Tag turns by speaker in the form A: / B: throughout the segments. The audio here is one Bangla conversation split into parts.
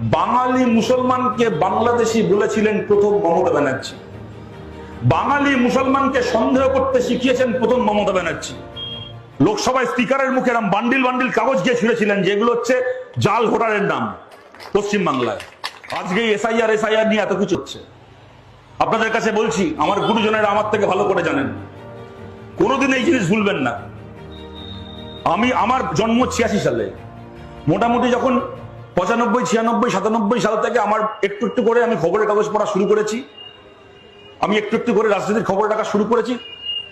A: বাঙালি মুসলমানকে বাংলাদেশি বলেছিলেন প্রথম মমতা ব্যানার্জি। বাঙালি মুসলমানকে সন্দেহ করতে শিখিয়েছেন প্রথম মমতা ব্যানার্জি। লোকসভায় স্পিকারের মুখে এরম বান্ডিল বান্ডিল কাগজ গিয়ে ছিঁড়েছিলেন, যেগুলো হচ্ছে জাল ভোটারের নাম পশ্চিম বাংলায় আজকে এসআইআর এসআইআর নিয়ে এত কিছু হচ্ছে। আপনাদের কাছে বলছি, আমার গুরুজনেরা আমার থেকে ভালো করে জানেন। কোনোদিন এই জিনিস ভুলবেন না। আমি, আমার জন্ম ছিয়াশি সালে। মোটামুটি যখন পঁচানব্বই, ছিয়ানব্বই, সাতানব্বই সাল থেকে আমার একটু একটু করে আমি খবরের কাগজ পড়া শুরু করেছি। আমি একটু একটু করে রাজনীতির খবর রাখা শুরু করেছি।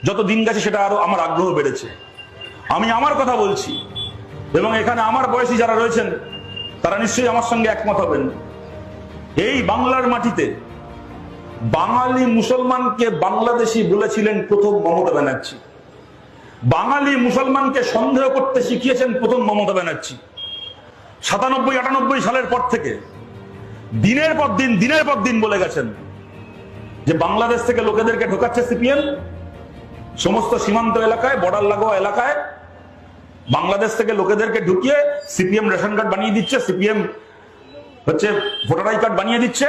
A: যত দিন গেছে সেটা আরও আমার আগ্রহ বেড়েছে। আমি আমার কথা বলছি এবং এখানে আমার বয়সী যারা রয়েছেন, তারা নিশ্চয়ই আমার সঙ্গে একমত হবেন। এই বাংলার মাটিতে বাঙালি মুসলমানকে বাংলাদেশি বলেছিলেন প্রথম মমতা ব্যানার্জি। বাঙালি মুসলমানকে সন্দেহ করতে শিখিয়েছেন প্রথম মমতা ব্যানার্জি। সাতানব্বই, আটানব্বই সালের পর থেকে দিনের পর দিন, দিনের পর দিন বলে গেছেন যে বাংলাদেশ থেকে লোকেদেরকে ঢোকাচ্ছে সিপিএম, সমস্ত সীমান্ত এলাকায়, বর্ডার লাগোয়া এলাকায়, বাংলাদেশ থেকে লোকেদেরকে ঢুকিয়ে সিপিএম রেশন কার্ড বানিয়ে দিচ্ছে, সিপিএম হচ্ছে ভোটার আই কার্ড বানিয়ে দিচ্ছে,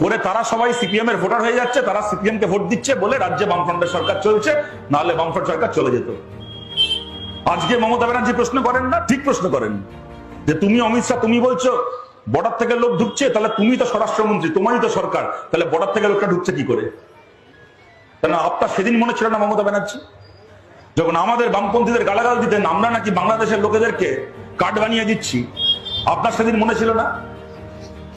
A: করে তারা সবাই সিপিএম এর ভোটার হয়ে যাচ্ছে, তারা সিপিএম কে ভোট দিচ্ছে বলে রাজ্যে বামফ্রন্টের সরকার চলছে, নাহলে বামফ্রন্ট সরকার চলে যেত। আজকে মমতা ব্যানার্জি প্রশ্ন করেন না, ঠিক প্রশ্ন করেন। যে তুমি অমিত শাহ, তুমি বলছো, বর্ডার থেকে লোক ঢুকছে, তাহলে তুমি তো স্বরাষ্ট্রমন্ত্রী, তোমারই তো সরকার, তাহলে বর্ডার থেকে লোকটা ঢুকছে কি করে? কেন আপনার সেদিন মনে ছিল না মমতা ব্যানার্জি? যখন আমাদের বামপন্থীদের গালাগাল দিতেন, আমরা নাকি বাংলাদেশের লোকেদেরকে কার্ড বানিয়ে দিচ্ছি, আপনার সেদিন মনে ছিল না?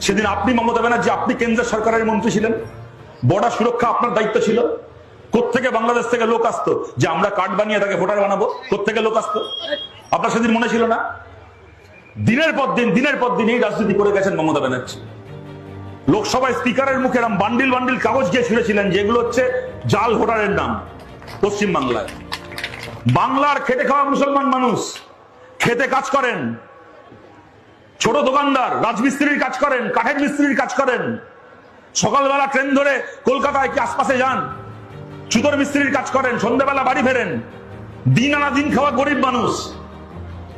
A: সেদিন আপনি মমতা ব্যানার্জি, আপনি কেন্দ্রের সরকারের মন্ত্রী ছিলেন? বর্ডার সুরক্ষা আপনার দায়িত্ব ছিল? কোত্থেকে বাংলাদেশ থেকে লোক আসতো যে আমরা কার্ড বানিয়ে তাকে ভোটার বানাবো? কোত্থেকে লোক আসতো? আপনার সেদিন মনে ছিল না? দিনের পর দিন, দিনের পর দিন এই রাজনীতি করে গেছেন মমতা ব্যানার্জি। লোকসভায় স্পিকারের মুখে এরম বান্ডিল বান্ডিল কাগজ গিয়ে ছিঁড়েছিলেন যেগুলো হচ্ছে জাল ভোটারের নাম পশ্চিম বাংলায় বাংলার খেটে খাওয়া মুসলমান মানুষ, খেতে কাজ করেন। ছোট দোকানদার, রাজমিস্ত্রির কাজ করেন, কাঠের মিস্ত্রির কাজ করেন। সকালবেলা ট্রেন ধরে কলকাতায় কি আশপাশে যান? চুতর মিস্ত্রির কাজ করেন, সন্ধ্যাবেলা বাড়ি ফেরেন। দিন আনা দিন খাওয়া গরিব মানুষ।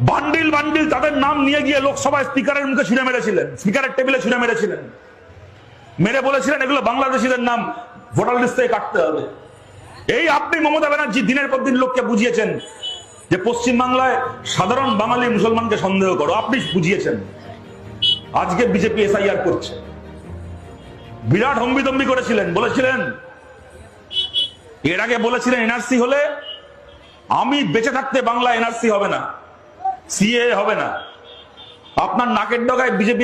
A: বান্ডিল বান্ডিল, তাদের নাম নিয়ে গিয়ে লোকসভায় স্পিকারের মুখে ছুঁড়ে মেরেছিলেন। স্পিকারের টেবিলে ছুঁড়ে মেরেছিলেন। মেরে বলেছিলেন, এগুলো বাংলাদেশিদের নাম। ভোটার লিস্ট থেকে কাটতে হবে। এই আপনি মমতা ব্যানার্জি দিনের পর দিন লোককে বুঝিয়েছেন যে পশ্চিম বাংলায় সাধারণ বাঙালি মুসলমানকে সন্দেহ করো। আপনি বুঝিয়েছেন। আজকে বিজেপি এসআইআর করছে। বিরাট হম্বিতম্বি করেছিলেন। বলেছিলেন, এর আগে বলেছিলেন এনআরসি হলে আমি বেঁচে থাকতে বাংলা এনআরসি হবে না। সিএ হবে না। আপনার নাকের ডগায় বিজেপি